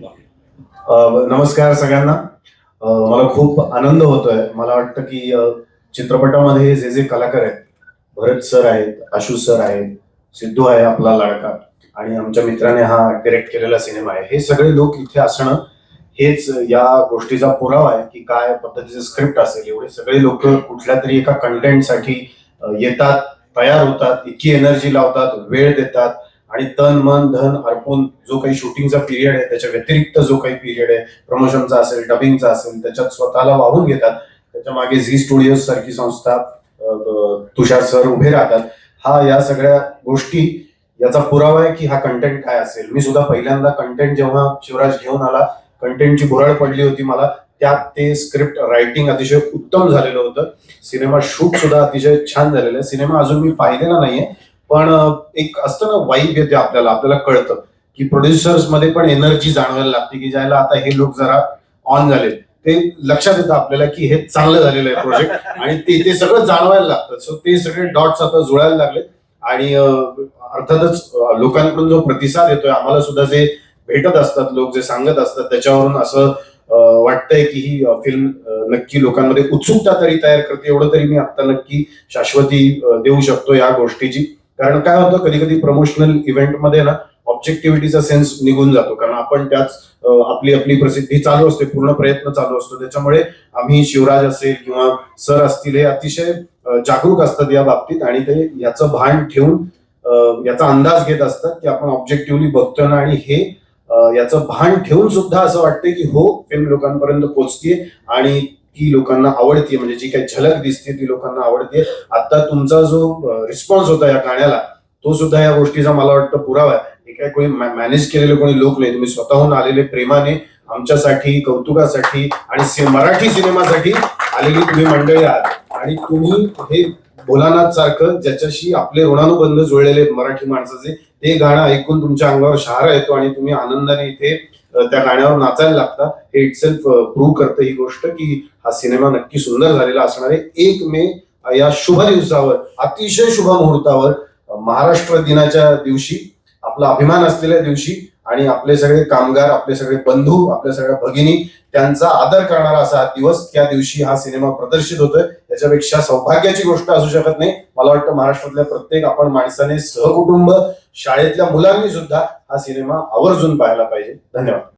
नमस्कार सगळ्यांना. मला खूप आनंद होतोय. मला वाटतं की चित्रपटामध्ये जे जे कलाकार आहेत भरत सर आहेत आशू सर आहेत सिद्धू आहे आपला लाडका आणि आमच्या मित्राने हा डिरेक्ट केलेला सिनेमा आहे. हे सगळे लोक इथे असणं हेच या गोष्टीचा पुरावा आहे की काय पद्धतीचं स्क्रिप्ट असेल. एवढे सगळे लोक कुठल्या तरी एका कंटेंटसाठी येतात तयार होतात इतकी एनर्जी लावतात वेळ देतात आणि तन मन धन अर्पून जो काही शूटिंगचा पिरियड आहे त्याच्या व्यतिरिक्त जो काही पिरियड आहे प्रमोशनचा असेल डबिंगचा असेल त्याच्यात स्वतःला वाहून घेतात. त्याच्यामागे झी स्टुडिओज सारखी संस्था तुषार सर उभे राहतात. हा या सगळ्या गोष्टी याचा पुरावा आहे की हा कंटेंट काय असेल? मी सुद्धा पहिल्यांदा कंटेंट जेव्हा शिवराज घेऊन आला कंटेंटची भुरळ पडली होती मला त्यात ते स्क्रिप्ट रायटिंग अतिशय उत्तम झालेलं होतं. सिनेमा शूट सुद्धा अतिशय छान झालेलं आहे. सिनेमा अजून मी पाहिलेला नाहीये. पण एक असतं ना वाईब येते आपल्याला आपल्याला कळतं की प्रोड्युसर्समध्ये पण एनर्जी जाणवायला लागते की ज्याला आता हे लोक जरा ऑन झाले ते लक्षात येतं आपल्याला की हे चांगलं झालेलं आहे प्रोजेक्ट आणि ते ते सगळं जाणवायला लागतं. सो ते सगळे डॉट्स आता जुळायला लागले आणि अर्थातच लोकांकडून जो प्रतिसाद येतोय आम्हाला सुद्धा जे भेटत असतात लोक जे सांगत असतात त्याच्यावरून असं वाटतंय की ही फिल्म नक्की लोकांमध्ये उत्सुकता तरी तयार करते एवढं तरी मी आता नक्की शाश्वती देऊ शकतो या गोष्टीची. कारण काय होतं कधी कधी प्रमोशनल इव्हेंटमध्ये ना ऑब्जेक्टिव्हिटीचा सेन्स निघून जातो. कारण आपण त्याच आपली आपली प्रसिद्धी चालू असते पूर्ण प्रयत्न चालू असतो. त्याच्यामुळे आम्ही शिवराज असेल किंवा सर असतील हे अतिशय जागरूक असतात या बाबतीत आणि ते याचं भान ठेवून याचा अंदाज घेत असतात की आपण ऑब्जेक्टिव्हली बघतोय ना आणि हे याचं भान ठेवून सुद्धा असं वाटतंय की हो फिल्म लोकांपर्यंत पोहोचतीये आणि ती लोकांना आवडतीये म्हणजे जी काही झलक दिसते ती लोकांना आवडते. आता तुमचा जो रिस्पॉन्स होता या गाण्याला तो सुद्धा या गोष्टीचा मला वाटतं पुरावा आहे. हे काय कोणी मॅनेज केलेले कोणी लोक नाही. तुम्ही स्वतःहून आलेले प्रेमाने आमच्यासाठी कौतुकासाठी आणि मराठी सिनेमासाठी आलेली तुम्ही मंडळी आहात. आणि तुम्ही हे भोलानाथ सारखं ज्याच्याशी आपले ऋणानुबंध जुळलेले आहेत मराठी माणसाचे ते गाणं ऐकून तुमच्या अंगावर शहारा येतो आणि तुम्ही आनंदाने इथे त्या गाण्यावर नाचायला लागता. हे इटसेल्फ प्रूव्ह करतं ही गोष्ट की हा सिनेमा नक्की सुंदर झालेला असणार आहे. एक मे या शुभ दिवसावर अतिशय शुभ मुहूर्तावर महाराष्ट्र दिनाच्या दिवशी आपला अभिमान असलेल्या दिवशी आणि आपले सगळे कामगार आपले सगळे बंधू आपल्या सगळ्या भगिनी त्यांचा आदर करणारा असा दिवस त्या दिवशी हा सिनेमा प्रदर्शित होतोय. त्याच्यापेक्षा सौभाग्याची गोष्ट असू शकत नाही. मला वाटतं महाराष्ट्रातल्या प्रत्येक आपण माणसाने सहकुटुंब शाळेतल्या मुलांनी सुद्धा हा सिनेमा आवर्जून पाहायला पाहिजे. धन्यवाद.